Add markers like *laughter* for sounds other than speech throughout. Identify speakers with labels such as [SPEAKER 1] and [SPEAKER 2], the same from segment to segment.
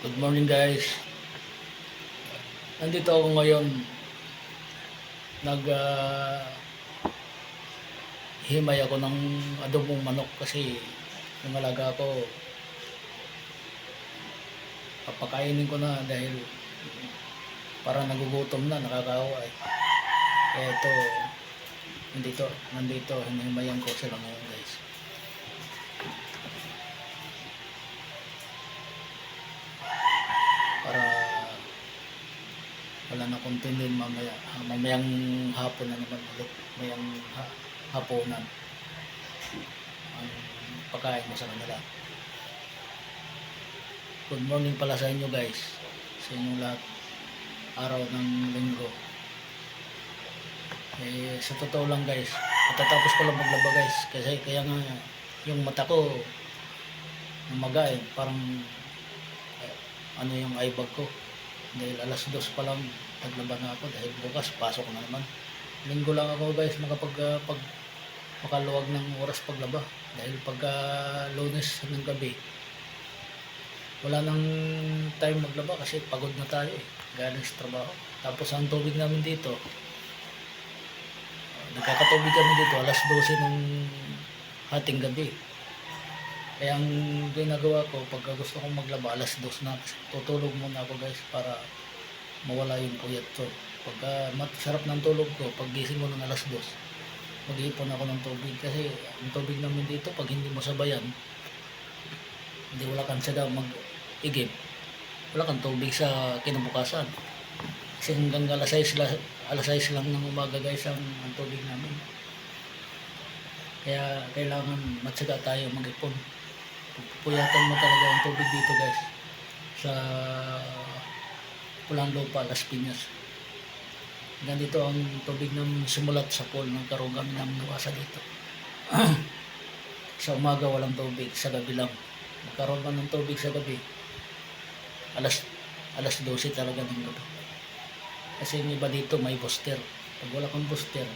[SPEAKER 1] Good morning guys. Nandito ako ngayon. Nag ah, himay ako ng adobong manok kasi yung alaga ko papakainin ko na dahil parang nagugutom na, nakakawa eh. Ito, nandito, nandito, hinihimayan ko sila ngayon guys. Wala na kontindin mamaya. Ah, mamayang hapon na naman ulit. Mamayang ha, haponan. Ang pagkain mo sa kanila. Good morning pala sa inyo guys. Sa inyong lahat. Araw ng linggo. Eh sa totoo lang guys matatapos ko lang maglaba guys. Kasi kaya nga yung mata ko umaga eh parang eh, ano yung eye bag ko? Dahil alas dos pa lang naglaba na ako dahil bukas pasok na naman. Linggo lang ako guys makapag ah, pag makaluwag ng oras paglaba. Dahil pagka lunes ng gabi wala nang time maglaba kasi pagod na tayo eh. Galing sa trabaho. Tapos ang tubig namin dito ah, nagkakatubig kami dito alas 12 ng hating gabi. Kaya ang ginagawa ko, pagka gusto kong maglaba, alas dos na, tutulog muna ako guys para mawala yung kuyat ko. Pagka masarap ng tulog ko, pag gising ko ng alas dos, mag-iipon ako ng tubig. Kasi ang tubig namin dito, pag hindi mo sabayan, hindi wala kang saga mag-igib. Wala kang tubig sa kinabukasan. Kasi hanggang alas 6, la- alas 6 lang ng umaga guys ang, ang tubig namin. Kaya kailangan matsaga tayo mag-ipon pupuyatan mo talaga ang tubig dito guys sa Pulang Lupa, Las Piñas. Ganito ang tubig ng sumulat sa pool nagkaroon kami ng nawasa dito. *clears throat* Sa umaga walang tubig. Sa gabi lang. Nagkaroon ka ng tubig sa gabi. Alas alas 12 talaga ng gabi. Kasi yung iba dito may booster pag wala kang booster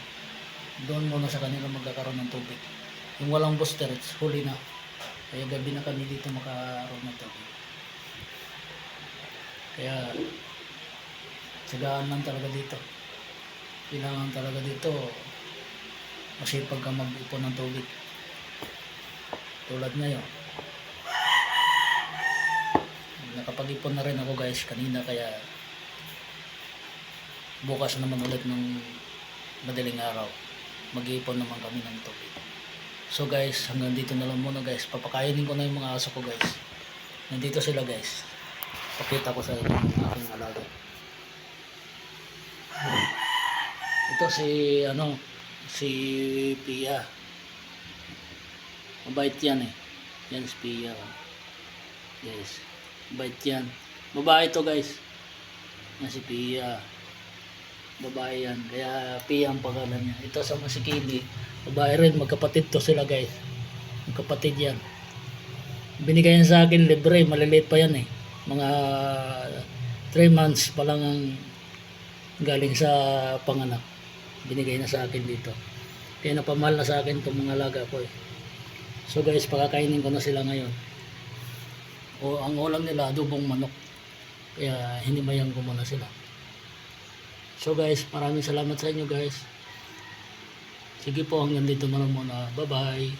[SPEAKER 1] doon muna sa kanila magkakaroon ng tubig. Yung walang booster it's huli na. Kaya gabi na kami dito makaroon ng tubig. Kaya tsagaan lang talaga dito. Kailangan talaga dito masipag ka mag-ipon ng tubig. Tulad ngayon. Nakapag-ipon na rin ako guys kanina kaya bukas naman ulit ng madaling araw mag-iipon naman kami ng tubig. So guys, hanggang dito na lang muna guys. Papakainin ko na yung mga aso ko guys. Nandito sila guys. Pakita ko sa inyo ang aking alaga. Ito si ano, si Pia. Mabait yan eh. Yan si Pia. Yes. Mabait yan. Babae to guys. Yan si Pia. Babae yan. Kaya Pia ang pangalan niya. Ito sa masikili. Babae rin. Magkapatid to sila guys. Magkapatid yan. Binigay yan sa akin libre. Maliliit pa yan eh. Mga 3 months pa lang ang galing sa panganak. Binigay na sa akin dito. Kaya napamahal na sa akin itong mga alaga ko eh. So guys, pakakainin ko na sila ngayon. O ang ulam nila, adobong manok. Kaya hinimayan ko muna sila. So guys, maraming salamat sa inyo guys. Sige po, hanggang dito na lang muna. Bye-bye.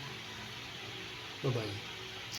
[SPEAKER 1] Bye-bye.